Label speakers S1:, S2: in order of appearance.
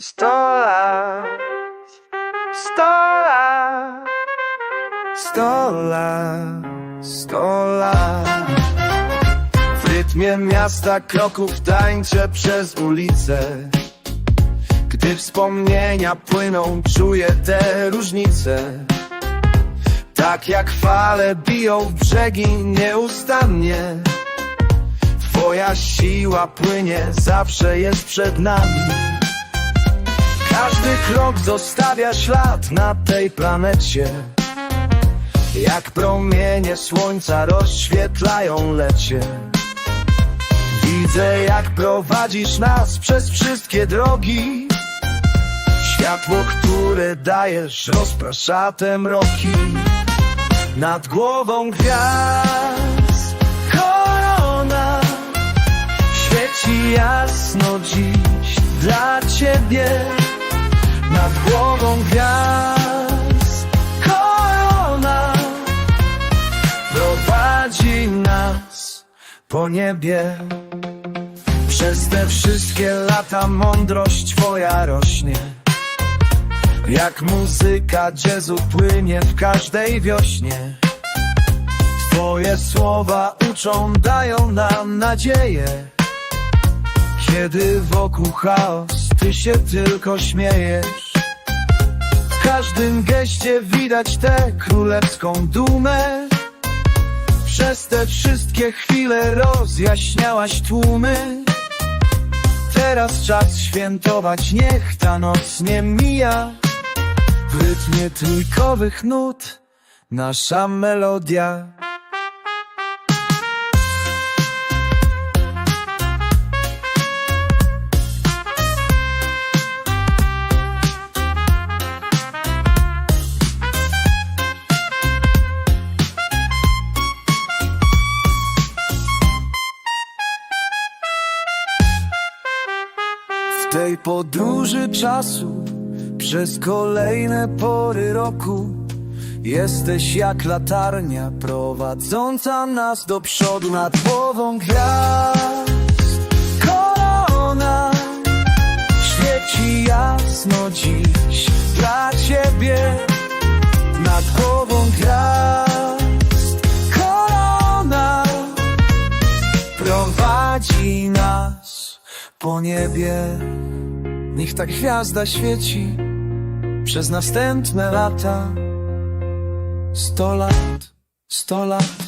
S1: Sto lat, sto lat, sto lat, sto lat. W rytmie miasta kroków tańczę przez ulice. Gdy wspomnienia płyną, czuję te różnice. Tak jak fale biją w brzegi nieustannie. Twoja siła płynie, zawsze jest przed nami. Krok zostawia ślad na tej planecie. Jak promienie słońca rozświetlają lecie. Widzę jak prowadzisz nas przez wszystkie drogi. Światło, które dajesz, rozprasza te mroki. Nad głową gwiazd korona świeci jasno dziś dla ciebie. Nad głową gwiazd korona prowadzi nas po niebie. Przez te wszystkie lata mądrość twoja rośnie. Jak muzyka jazzu płynie w każdej wiośnie. Twoje słowa uczą, dają nam nadzieję. Kiedy wokół chaos, ty się tylko śmiejesz. W każdym geście widać tę królewską dumę. Przez te wszystkie chwile rozjaśniałaś tłumy. Teraz czas świętować, niech ta noc nie mija. W rytmie trójkowych nut nasza melodia. Tej podróży czasu przez kolejne pory roku jesteś jak latarnia prowadząca nas do przodu nad głową gwiazd. Korona świeci jasno dziś dla ciebie nad głową po niebie. Niech ta gwiazda świeci przez następne lata. Sto lat, sto lat.